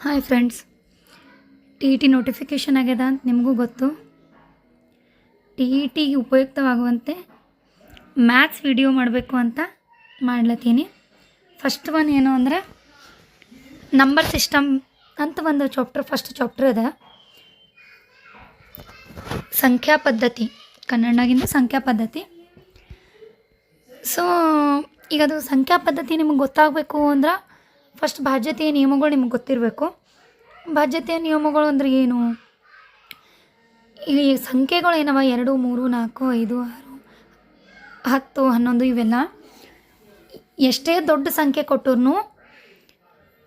Hi friends T E T notification ಆಗ್ಯದ ಅಂತ ನಿಮಗೂ ಗೊತ್ತು. ಟಿ ಇ ಟಿಗೆ ಉಪಯುಕ್ತವಾಗುವಂತೆ ಮ್ಯಾಥ್ಸ್ ವಿಡಿಯೋ ಮಾಡಬೇಕು ಅಂತ ಮಾಡ್ಲತ್ತೀನಿ. ಫಸ್ಟ್ ಒನ್ ಏನು ಅಂದ್ರೆ ನಂಬರ್ ಸಿಸ್ಟಮ್ ಅಂತ ಒಂದು ಚಾಪ್ಟರ್ ಫಸ್ಟ್ ಚಾಪ್ಟರ್ ಅದ. ಸಂಖ್ಯಾ ಪದ್ಧತಿ ಕನ್ನಡನಾಗಿಂದ ಸಂಖ್ಯಾ ಪದ್ಧತಿ. ಸೊ ಈಗ ಅದು ಸಂಖ್ಯಾ ಪದ್ಧತಿ ನಿಮಗೆ ಗೊತ್ತಾಗಬೇಕು ಅಂದ್ರೆ ಫಸ್ಟ್ ಬಾಧ್ಯತೆಯ ನಿಯಮಗಳು ನಿಮ್ಗೆ ಗೊತ್ತಿರಬೇಕು. ಬಾಧ್ಯತೆಯ ನಿಯಮಗಳು ಅಂದರೆ ಏನು? ಈ ಸಂಖ್ಯೆಗಳು ಏನವ? ಎರಡು, ಮೂರು, ನಾಲ್ಕು, ಐದು, ಆರು, ಹತ್ತು, ಹನ್ನೊಂದು ಇವೆಲ್ಲ. ಎಷ್ಟೇ ದೊಡ್ಡ ಸಂಖ್ಯೆ ಕೊಟ್ಟರು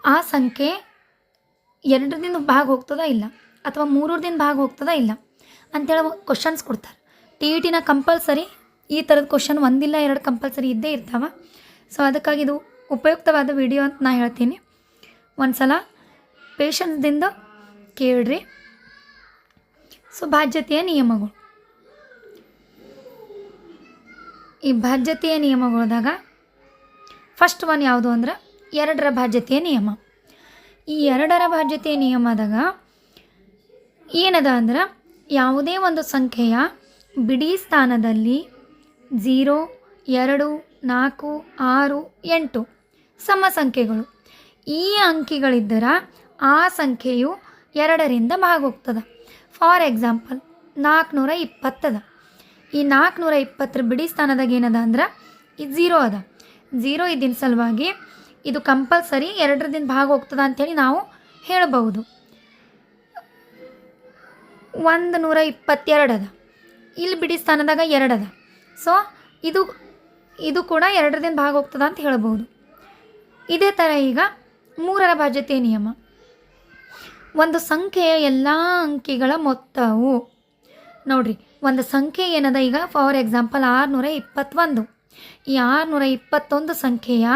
ಆ ಸಂಖ್ಯೆ ಎರಡರಿಂದ ಭಾಗ ಹೋಗ್ತದ ಇಲ್ಲ? ಅಥವಾ ಮೂರರಿಂದ ಭಾಗ ಹೋಗ್ತದ ಇಲ್ಲ? ಅಂತೇಳಿ ಕ್ವಶನ್ಸ್ ಕೊಡ್ತಾರೆ. ಟಿ ಇ ಟಿನ ಕಂಪಲ್ಸರಿ ಈ ಥರದ ಕ್ವಶನ್ ಒಂದಿಲ್ಲ, ಎರಡು ಕಂಪಲ್ಸರಿ ಇದ್ದೇ ಇರ್ತಾವ. ಸೊ ಅದಕ್ಕಾಗಿ ಇದು ಉಪಯುಕ್ತವಾದ ವಿಡಿಯೋ ಅಂತ ನಾ ಹೇಳ್ತೀನಿ. ಒಂದು ಸಲ ಪೇಷನ್ಸ್ದಿಂದ ಕೇಳ್ರಿ. ಸೊ ಬಾಧ್ಯತೆಯ ನಿಯಮಗಳು. ಈ ಬಾಧ್ಯತೆಯ ನಿಯಮಗಳದಾಗ ಫಸ್ಟ್ ಒನ್ ಯಾವುದು ಅಂದ್ರೆ ಎರಡರ ಬಾಧ್ಯತೆಯ ನಿಯಮ. ಈ ಎರಡರ ಬಾಧ್ಯತೆಯ ನಿಯಮದಾಗ ಏನದ ಅಂದ್ರೆ ಯಾವುದೇ ಒಂದು ಸಂಖ್ಯೆಯ ಬಿಡಿ ಸ್ಥಾನದಲ್ಲಿ ಝೀರೋ ಎರಡು, ನಾಲ್ಕು, ಆರು, ಎಂಟು ಸಮ ಸಂಖ್ಯೆಗಳು ಈ ಅಂಕಿಗಳಿದ್ದರ ಆ ಸಂಖ್ಯೆಯು ಎರಡರಿಂದ ಭಾಗ ಹೋಗ್ತದೆ ಫಾರ್ ಎಕ್ಸಾಂಪಲ್, ನಾಲ್ಕುನೂರ ಇಪ್ಪತ್ತದ. ಈ ನಾಲ್ಕುನೂರ ಇಪ್ಪತ್ತರ ಬಿಡಿ ಸ್ಥಾನದಾಗ ಏನದ ಅಂದ್ರೆ ಇದು ಝೀರೋ ಅದ. ಝೀರೋ ಇದ್ದಿನ ಸಲುವಾಗಿ ಇದು ಕಂಪಲ್ಸರಿ ಎರಡರದಿಂದ ಭಾಗ ಹೋಗ್ತದ ಅಂಥೇಳಿ ನಾವು ಹೇಳಬಹುದು. ಒಂದು ನೂರ ಇಪ್ಪತ್ತೆರಡು ಅದ ಇಲ್ಲಿ ಬಿಡಿ ಸ್ಥಾನದಾಗ ಎರಡದ. ಸೊ ಇದು ಇದು ಕೂಡ ಎರಡರದಿಂದ ಭಾಗ ಹೋಗ್ತದ ಅಂತ ಹೇಳ್ಬೋದು ಇದೇ ಥರ ಈಗ ಮೂರರ ಭಾಜ್ಯತೆ ನಿಯಮ. ಒಂದು ಸಂಖ್ಯೆಯ ಎಲ್ಲ ಅಂಕಿಗಳ ಮೊತ್ತವು. ನೋಡ್ರಿ, ಒಂದು ಸಂಖ್ಯೆ ಏನದ ಈಗ? ಫಾರ್ ಎಕ್ಸಾಂಪಲ್ ಆರುನೂರ ಇಪ್ಪತ್ತೊಂದು ಈ ಆರುನೂರ ಇಪ್ಪತ್ತೊಂದು ಸಂಖ್ಯೆಯ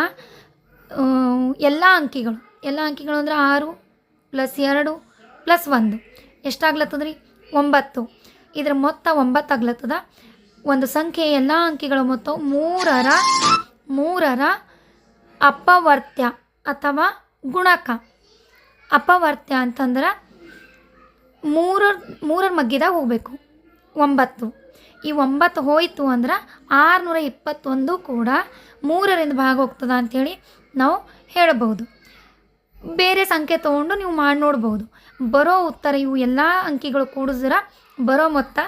ಎಲ್ಲ ಅಂಕಿಗಳು. ಎಲ್ಲ ಅಂಕಿಗಳು ಅಂದರೆ ಆರು ಪ್ಲಸ್ ಎರಡು ಪ್ಲಸ್ ಒಂದು. ಎಷ್ಟಾಗ್ಲತ್ತದ್ರಿ? ಒಂಬತ್ತು. ಇದರ ಮೊತ್ತ ಒಂಬತ್ತು ಆಗ್ಲತ್ತದ ಒಂದು ಸಂಖ್ಯೆಯ ಎಲ್ಲ ಅಂಕಿಗಳ ಮೊತ್ತ ಮೂರರ ಮೂರರ ಅಪವರ್ತ್ಯ ಅಥವಾ ಗುಣಕ. ಅಪವರ್ತ್ಯ ಅಂತಂದ್ರೆ ಮೂರರ ಮೂರರ ಮಗ್ಗಿದಾಗ ಹೋಗಬೇಕು. ಒಂಬತ್ತು. ಈ ಒಂಬತ್ತು ಹೋಯಿತು ಅಂದ್ರೆ ಆರುನೂರ ಇಪ್ಪತ್ತೊಂದು ಕೂಡ ಮೂರರಿಂದ ಭಾಗ ಹೋಗ್ತದ ಅಂಥೇಳಿ ನಾವು ಹೇಳಬಹುದು. ಬೇರೆ ಸಂಖ್ಯೆ ತೊಗೊಂಡು ನೀವು ಮಾಡಿ ನೋಡ್ಬೋದು. ಬರೋ ಉತ್ತರ ಇವು ಎಲ್ಲ ಅಂಕಿಗಳು ಕೂಡಿಸಿದ್ರೆ ಬರೋ ಮೊತ್ತ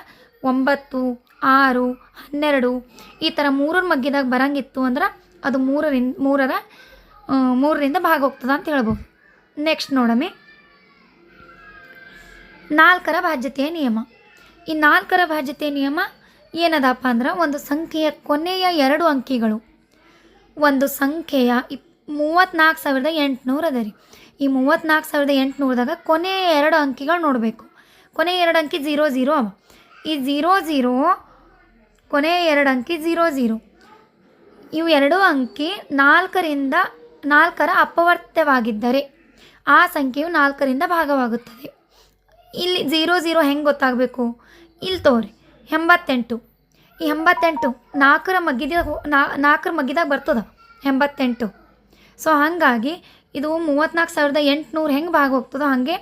ಒಂಬತ್ತು, ಆರು, ಹನ್ನೆರಡು. ಈ ಥರ ಮೂರರ ಮಗ್ಗಿದಾಗ ಬರಂಗಿತ್ತು ಅಂದ್ರೆ ಅದು ಮೂರರಿಂದ, ಮೂರರ ಮೂರರಿಂದ ಭಾಗ ಹೋಗ್ತದ ಅಂತ ಹೇಳ್ಬೋದು. ನೆಕ್ಸ್ಟ್ ನೋಡಮಿ. ನಾಲ್ಕರ ಭಾಜ್ಯತೆಯ ನಿಯಮ. ಈ ನಾಲ್ಕರ ಭಾಜ್ಯತೆಯ ನಿಯಮ ಏನದಪ್ಪ ಅಂದ್ರೆ ಒಂದು ಸಂಖ್ಯೆಯ ಕೊನೆಯ ಎರಡು ಅಂಕಿಗಳು. ಒಂದು ಸಂಖ್ಯೆಯ ಇಪ್ ಮೂವತ್ತ್ನಾಲ್ಕು ಸಾವಿರದ ಎಂಟುನೂರು ಅದ ರೀ. ಈ ಮೂವತ್ತ್ನಾಲ್ಕು ಸಾವಿರದ ಎಂಟುನೂರದಾಗ ಕೊನೆಯ ಎರಡು ಅಂಕಿಗಳು ನೋಡಬೇಕು. ಕೊನೆಯ ಎರಡು ಅಂಕಿ ಝೀರೋ ಝೀರೋ ಅವ. ಈ ಝೀರೋ ಝೀರೋ ಕೊನೆಯ ಎರಡು ಅಂಕಿ ಝೀರೋ ಝೀರೋ ಇವು ಎರಡು ಅಂಕಿ ನಾಲ್ಕರಿಂದ ನಾಲ್ಕರ ಅಪವರ್ತ್ಯವಾಗಿದ್ದರೆ ಆ ಸಂಖ್ಯೆಯು ನಾಲ್ಕರಿಂದ ಭಾಗವಾಗುತ್ತದೆ. ಇಲ್ಲಿ ಝೀರೋ ಝೀರೋ ಹೆಂಗೆ ಗೊತ್ತಾಗಬೇಕು? ಇಲ್ಲಿ ತೋರಿ, ಎಂಬತ್ತೆಂಟು. ಈ ಎಂಬತ್ತೆಂಟು ನಾಲ್ಕರ ಮಗ್ಗಿದಾಗ ನಾಲ್ಕರ ಮಗ್ಗಿದಾಗ ಬರ್ತದ? ಎಂಬತ್ತೆಂಟು. ಸೊ ಹಾಗಾಗಿ ಇದು ಮೂವತ್ತ್ನಾಲ್ಕು ಸಾವಿರದ ಎಂಟುನೂರು ಹೆಂಗೆ ಭಾಗ ಹೋಗ್ತದೋ ಹಾಗೆ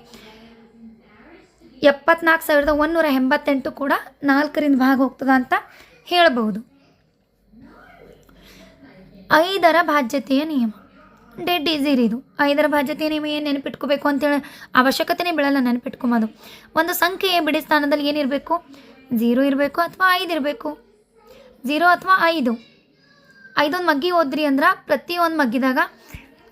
ಎಪ್ಪತ್ನಾಲ್ಕು ಸಾವಿರದ ಒಂದೂರ ಎಂಬತ್ತೆಂಟು ಕೂಡ ನಾಲ್ಕರಿಂದ ಭಾಗ ಹೋಗ್ತದ ಅಂತ ಹೇಳ್ಬೋದು ಐದರ ಬಾಧ್ಯತೆಯ ನಿಯಮ. ಡೆಡ್ ಈಸಿ ರೀ ಇದು. ಐದರ ಬಾಧ್ಯತೆಯ ನಿಯಮ ಏನು ನೆನಪಿಟ್ಕೋಬೇಕು ಅಂತೇಳಿ ಅವಶ್ಯಕತೆನೇ ಬೀಳಲ್ಲ ನೆನಪಿಟ್ಕೊಂಬೋದು. ಒಂದು ಸಂಖ್ಯೆಯ ಬಿಡಿ ಸ್ಥಾನದಲ್ಲಿ ಏನಿರಬೇಕು? ಝೀರೋ ಇರಬೇಕು ಅಥವಾ ಐದು ಇರಬೇಕು? ಝೀರೋ ಅಥವಾ ಐದು? ಐದೊಂದು ಮಗ್ಗಿ ಓದ್ರಿ ಅಂದ್ರೆ ಪ್ರತಿಯೊಂದು ಮಗ್ಗಿದಾಗ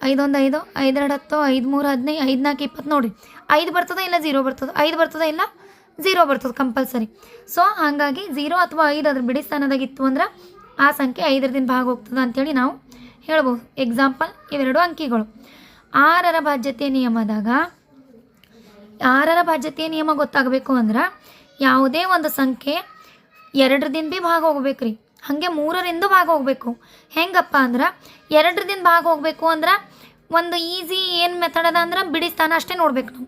ಐದೊಂದು ಐದು, ಐದೆರಡು ಹತ್ತು, ಐದು ಮೂರು ಹದಿನೈದು, ಐದು ನಾಲ್ಕು ಇಪ್ಪತ್ತು ನೋಡಿ. ಐದು ಬರ್ತದೆ ಇಲ್ಲ ಝೀರೋ ಬರ್ತದೆ? ಐದು ಬರ್ತದ ಇಲ್ಲ ಝೀರೋ ಬರ್ತದೆ ಕಂಪಲ್ಸರಿ ಸೊ ಹಾಗಾಗಿ ಝೀರೋ ಅಥವಾ ಐದು ಅದ್ರ ಬಿಡಿ ಸ್ಥಾನದಾಗಿತ್ತು ಅಂದ್ರೆ ಆ ಸಂಖ್ಯೆ ಐದರದಿಂದ ಭಾಗ ಹೋಗ್ತದೆ ಅಂತೇಳಿ ನಾವು ಹೇಳ್ಬೋದು. ಎಕ್ಸಾಂಪಲ್ ಇವೆರಡು ಅಂಕಿಗಳು. ಆರರ ಬಾಧ್ಯತೆ ನಿಯಮದಾಗ, ಆರರ ಬಾಧ್ಯತೆ ನಿಯಮ ಗೊತ್ತಾಗಬೇಕು ಅಂದ್ರೆ ಯಾವುದೇ ಒಂದು ಸಂಖ್ಯೆ ಎರಡರದಿಂದ ಭೀ ಭಾಗ ಹೋಗ್ಬೇಕ್ರಿ ಹಾಗೆ ಮೂರರಿಂದ ಭಾಗ ಹೋಗಬೇಕು ಹೆಂಗಪ್ಪ ಅಂದ್ರೆ ಎರಡರದಿಂದ ಭಾಗ ಹೋಗಬೇಕು ಅಂದ್ರೆ ಒಂದು ಈಸಿ ಏನು ಮೆಥಡ್ ಅದ ಅಂದ್ರೆ ಬಿಡಿ ಸ್ಥಾನ ಅಷ್ಟೇ ನೋಡ್ಬೇಕು ನಾವು.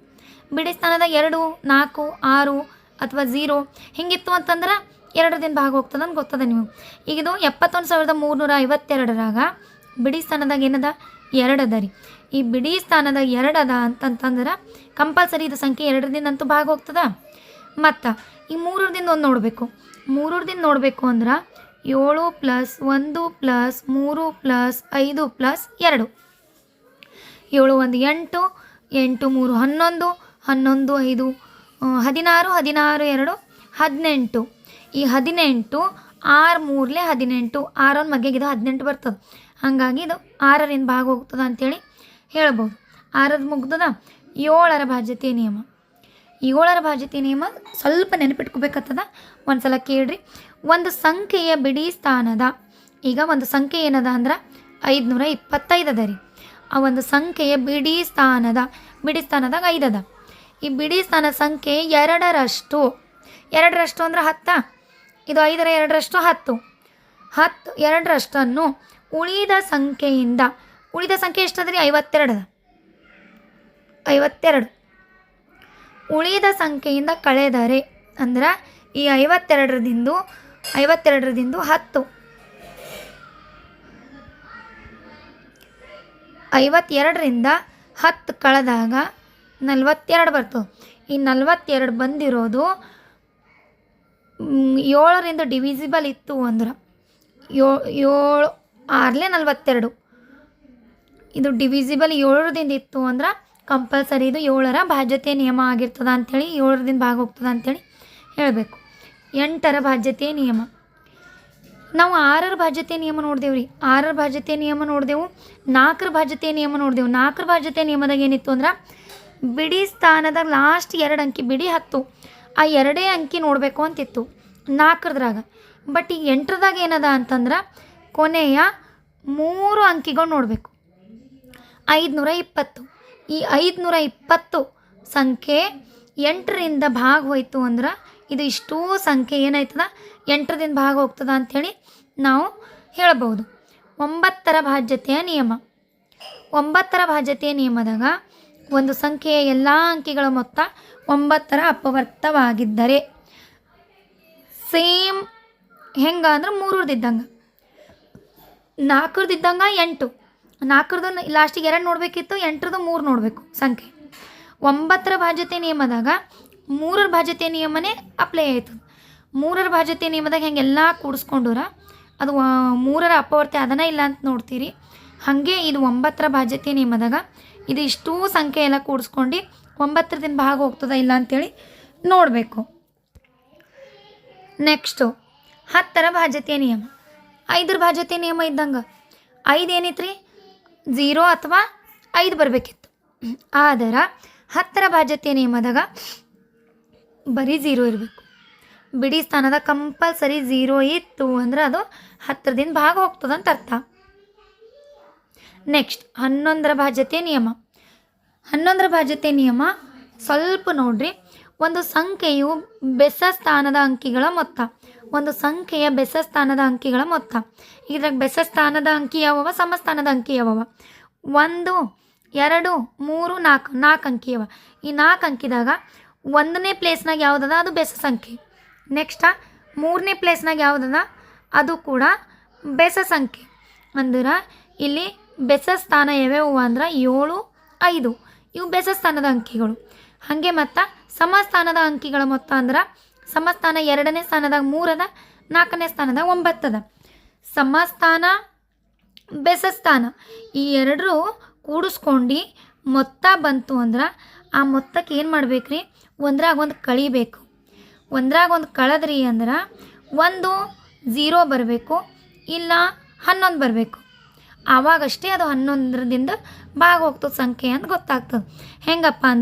ಬಿಡಿ ಸ್ಥಾನದಾಗ ಎರಡು, ನಾಲ್ಕು, ಆರು ಅಥವಾ ಝೀರೋ ಹಿಂಗಿತ್ತು ಅಂತಂದ್ರೆ ಎರಡರದಿಂದ ಭಾಗ ಹೋಗ್ತದೆ ಅಂತ ಗೊತ್ತದ ನೀವು ಈಗ ಇದು ಎಪ್ಪತ್ತೊಂದು ಸಾವಿರದ ಮೂರುನೂರ ಐವತ್ತೆರಡರಾಗ ಬಿಡಿ ಸ್ಥಾನದಾಗ ಏನದ? ಎರಡು ಅದ ರೀ. ಈ ಬಿಡಿ ಸ್ಥಾನದಾಗ ಎರಡು ಅದ ಅಂತಂತಂದ್ರೆ ಕಂಪಲ್ಸರಿ ಇದು ಸಂಖ್ಯೆ ಎರಡರಿಂದ ಅಂತೂ ಭಾಗ ಹೋಗ್ತದ? ಮತ್ತು ಈ ಮೂರರದಿಂದ ಒಂದು ನೋಡಬೇಕು. ಮೂರರದಿಂದ ನೋಡಬೇಕು ಅಂದ್ರೆ ಏಳು ಪ್ಲಸ್ ಒಂದು ಪ್ಲಸ್ ಮೂರು ಪ್ಲಸ್ ಐದು ಪ್ಲಸ್ ಎರಡು. ಏಳು ಒಂದು ಎಂಟು ಎಂಟು ಮೂರು ಹನ್ನೊಂದು ಹನ್ನೊಂದು ಐದು, ಹದಿನಾರು ಹದಿನಾರು ಎರಡು, ಹದಿನೆಂಟು. ಈ ಹದಿನೆಂಟು, ಆರು ಮೂರಲೆ ಹದಿನೆಂಟು, ಆರೊಂದು ಮಗ್ಗೆಗಿದು ಹದಿನೆಂಟು ಬರ್ತದೆ. ಹಾಗಾಗಿ ಇದು ಆರರಿಂದ ಭಾಗ ಹೋಗ್ತದೆ ಅಂಥೇಳಿ ಹೇಳ್ಬೋದು. ಆರದು ಮುಗ್ದದ? ಏಳರ ಭಾಜ್ಯತೆ ನಿಯಮ. ಏಳರ ಭಾಜ್ಯತೆ ನಿಯಮ ಸ್ವಲ್ಪ ನೆನಪಿಟ್ಕೋಬೇಕತ್ತದ ಒಂದು ಸಲ ಕೇಳ್ರಿ. ಒಂದು ಸಂಖ್ಯೆಯ ಬಿಡಿ ಸ್ಥಾನದ, ಈಗ ಒಂದು ಸಂಖ್ಯೆ ಏನದ ಅಂದ್ರೆ ಐದುನೂರ ಇಪ್ಪತ್ತೈದು ರೀ. ಆ ಒಂದು ಸಂಖ್ಯೆಯ ಬಿಡಿ ಸ್ಥಾನದ, ಬಿಡಿ ಸ್ಥಾನದಾಗ ಐದದ ಈ ಬಿಡಿ ಸ್ಥಾನ ಸಂಖ್ಯೆ ಎರಡರಷ್ಟು. ಎರಡರಷ್ಟು ಅಂದ್ರೆ ಹತ್ತ. ಇದು ಐದರ ಎರಡರಷ್ಟು ಹತ್ತು. ಹತ್ತು ಎರಡರಷ್ಟನ್ನು ಉಳಿದ ಸಂಖ್ಯೆಯಿಂದ, ಉಳಿದ ಸಂಖ್ಯೆ ಎಷ್ಟದ ರೀ ಐವತ್ತೆರಡು ಐವತ್ತೆರಡು. ಉಳಿದ ಸಂಖ್ಯೆಯಿಂದ ಕಳೆದರೆ ಅಂದ್ರೆ ಈ ಐವತ್ತೆರಡರದಿಂದು, ಐವತ್ತೆರಡರದಿಂದ ಹತ್ತು. ಐವತ್ತೆರಡರಿಂದ ಹತ್ತು ಕಳೆದಾಗ ನಲ್ವತ್ತೆರಡು ಬರ್ತದೆ. ಈ ನಲ್ವತ್ತೆರಡು ಬಂದಿರೋದು ಏಳರಿಂದ ಡಿವಿಸಿಬಲ್ ಇತ್ತು ಅಂದ್ರೆ. ಏಳು, ಆರ್ಲೆ ನಲ್ವತ್ತೆರಡು. ಇದು ಡಿವಿಸಿಬಲ್ ಏಳರದಿಂದ ಇತ್ತು ಅಂದ್ರೆ ಕಂಪಲ್ಸರಿ ಇದು ಏಳರ ಬಾಧ್ಯತೆ ನಿಯಮ ಆಗಿರ್ತದ ಅಂಥೇಳಿ ಏಳರದಿಂದ ಭಾಗ ಹೋಗ್ತದ ಅಂಥೇಳಿ ಹೇಳಬೇಕು. ಎಂಟರ ಬಾಧ್ಯತೆ ನಿಯಮ. ನಾವು ಆರರ ಬಾಧ್ಯತೆ ನಿಯಮ ನೋಡಿದೆವು ರೀ ಆರರ ಭಾಜ್ಯತೆ ನಿಯಮ ನೋಡಿದೆವು, ನಾಲ್ಕರ ಭಾಜ್ಯತೆ ನಿಯಮ ನೋಡಿದೆವು. ನಾಲ್ಕರ ಭಾಜ್ಯತೆ ನಿಯಮದಾಗ ಏನಿತ್ತು ಅಂದ್ರೆ, ಬಿಡಿ ಸ್ಥಾನದಾಗ ಲಾಸ್ಟ್ ಎರಡು ಅಂಕಿ ಬಿಡಿ ಹತ್ತು. ಆ ಎರಡೇ ಅಂಕಿ ನೋಡಬೇಕು ಅಂತಿತ್ತು ನಾಲ್ಕರದ್ರಾಗ. ಬಟ್ ಈಗ ಎಂಟ್ರದಾಗ ಏನದ ಅಂತಂದ್ರೆ ಕೊನೆಯ ಮೂರು ಅಂಕಿಗಳು ನೋಡಬೇಕು. ಐದುನೂರ ಇಪ್ಪತ್ತು ಈ ಐದುನೂರ ಇಪ್ಪತ್ತು ಸಂಖ್ಯೆ ಎಂಟರಿಂದ ಭಾಗ ಹೋಯ್ತು ಅಂದ್ರೆ ಇದು ಇಷ್ಟೂ ಸಂಖ್ಯೆ ಏನಾಯ್ತದ? ಎಂಟರದಿಂದ ಭಾಗ ಹೋಗ್ತದ ಅಂಥೇಳಿ ನಾವು ಹೇಳಬಹುದು. ಒಂಬತ್ತರ ಭಾಜ್ಯತೆಯ ನಿಯಮ. ಒಂಬತ್ತರ ಭಾಜ್ಯತೆಯ ನಿಯಮದಾಗ ಒಂದು ಸಂಖ್ಯೆಯ ಎಲ್ಲ ಅಂಕಿಗಳ ಮೊತ್ತ ಒಂಬತ್ತರ ಅಪವರ್ತವಾಗಿದ್ದರೆ ಸೇಮ್ ಹೆಂಗೆ ಅಂದ್ರೆ ಮೂರರದಿದ್ದಂಗೆ. ನಾಲ್ಕರದಿದ್ದಂಗೆ ಎಂಟು. ನಾಲ್ಕರದ ಲಾಸ್ಟಿಗೆ ಎರಡು ನೋಡಬೇಕಿತ್ತು, ಎಂಟರದು ಮೂರು ನೋಡಬೇಕು ಸಂಖ್ಯೆ. ಒಂಬತ್ತರ ಭಾಜ್ಯತೆ ನಿಯಮದಾಗ ಮೂರರ ಭಾಜ್ಯತೆ ನಿಯಮನೇ ಅಪ್ಲೈ ಆಯ್ತದ. ಮೂರರ ಭಾಜ್ಯತೆ ನಿಯಮದಾಗ ಹೆಂಗೆಲ್ಲ ಕೂಡಿಸ್ಕೊಂಡ್ರ ಅದು ಮೂರರ ಅಪವರ್ತಿ ಅದನ್ನ ಇಲ್ಲ ಅಂತ ನೋಡ್ತೀರಿ. ಹಾಗೆ ಇದು ಒಂಬತ್ತರ ಭಾಜ್ಯತೆ ನಿಯಮದಾಗ ಇದು ಇಷ್ಟೂ ಸಂಖ್ಯೆ ಎಲ್ಲ ಕೂಡಿಸ್ಕೊಂಡು ಒಂಬತ್ತರದಿಂದ ಭಾಗ ಹೋಗ್ತದ ಇಲ್ಲ ಅಂತೇಳಿ ನೋಡಬೇಕು. ನೆಕ್ಸ್ಟು ಹತ್ತರ ಭಾಜ್ಯತೆಯ ನಿಯಮ. ಐದರ ಭಾಜ್ಯತೆಯ ನಿಯಮ ಇದ್ದಂಗೆ ಐದು ಏನಿತ್ತು ರೀ ಝೀರೋ ಅಥವಾ ಐದು ಬರಬೇಕಿತ್ತು. ಆದ್ರೆ ಹತ್ತರ ಭಾಜ್ಯತೆಯ ನಿಯಮದಾಗ ಬರೀ ಝೀರೋ ಇರಬೇಕು. ಬಿಡಿ ಸ್ಥಾನದ ಕಂಪಲ್ಸರಿ ಝೀರೋ ಇತ್ತು ಅಂದ್ರೆ ಅದು ಹತ್ತರದಿಂದ ಭಾಗ ಹೋಗ್ತದಂತ ಅರ್ಥ. ನೆಕ್ಸ್ಟ್ ಹನ್ನೊಂದರ ಭಾಜ್ಯತೆ ನಿಯಮ. ಹನ್ನೊಂದರ ಭಾಜ್ಯತೆ ನಿಯಮ, ಸ್ವಲ್ಪ ನೋಡ್ರಿ. ಒಂದು ಸಂಖ್ಯೆಯು ಬೆಸ ಸ್ಥಾನದ ಅಂಕಿಗಳ ಮೊತ್ತ. ಒಂದು ಸಂಖ್ಯೆಯ ಬೆಸ ಸ್ಥಾನದ ಅಂಕಿಗಳ ಮೊತ್ತ. ಇದ್ರಾಗ ಬೆಸ ಸ್ಥಾನದ ಅಂಕಿ ಯಾವವ ಸಮಸ್ಥಾನದ ಅಂಕಿ ಯಾವವ? ಒಂದು, ಎರಡು, ಮೂರು, ನಾಲ್ಕು ನಾಲ್ಕು ಅಂಕಿ ಅವ. ಈ ನಾಲ್ಕು ಅಂಕಿದಾಗ ಒಂದನೇ ಪ್ಲೇಸ್ನಾಗ ಯಾವುದದ? ಅದು ಬೆಸ ಸಂಖ್ಯೆ. ನೆಕ್ಸ್ಟ ಮೂರನೇ ಪ್ಲೇಸ್ನಾಗ ಯಾವುದದ? ಅದು ಕೂಡ ಬೆಸ ಸಂಖ್ಯೆ. ಅಂದ್ರೆ, ಇಲ್ಲಿ ಬೆಸ ಸ್ಥಾನ ಯಾವ್ಯಾವು ಅಂದ್ರೆ ಏಳು, ಐದು. ಇವು ಬೆಸ ಸ್ಥಾನದ ಅಂಕಿಗಳು. ಹಾಗೆ ಮತ್ತು ಸಮಸ್ಥಾನದ ಅಂಕಿಗಳ ಮೊತ್ತ ಅಂದ್ರೆ ಸಮಸ್ಥಾನ ಎರಡನೇ ಸ್ಥಾನದಾಗ ಮೂರದ, ನಾಲ್ಕನೇ ಸ್ಥಾನದಾಗ ಒಂಬತ್ತದ. ಸಮಸ್ಥಾನ ಬೆಸ ಸ್ಥಾನ ಈ ಎರಡರೂ ಕೂಡಿಸ್ಕೊಂಡು ಮೊತ್ತ ಬಂತು ಅಂದ್ರೆ ಆ ಮೊತ್ತಕ್ಕೆ ಏನು ಮಾಡ್ಬೇಕ್ರಿ? ಒಂದ್ರಾಗ ಒಂದು ಕಳಿಬೇಕು ಒಂದ್ರಾಗ ಒಂದು ಕಳೆದ್ರಿ ಅಂದ್ರೆ ಒಂದು ಝೀರೋ ಬರಬೇಕು, ಇಲ್ಲ ಹನ್ನೊಂದು ಬರಬೇಕು. ಆವಾಗಷ್ಟೇ ಅದು ಹನ್ನೊಂದರಿಂದ ಭಾಗ ಹೋಗ್ತದೆ ಸಂಖ್ಯೆ ಅಂತ ಗೊತ್ತಾಗ್ತದೆ. ಹೆಂಗಪ್ಪ ಅಂದ್ರೆ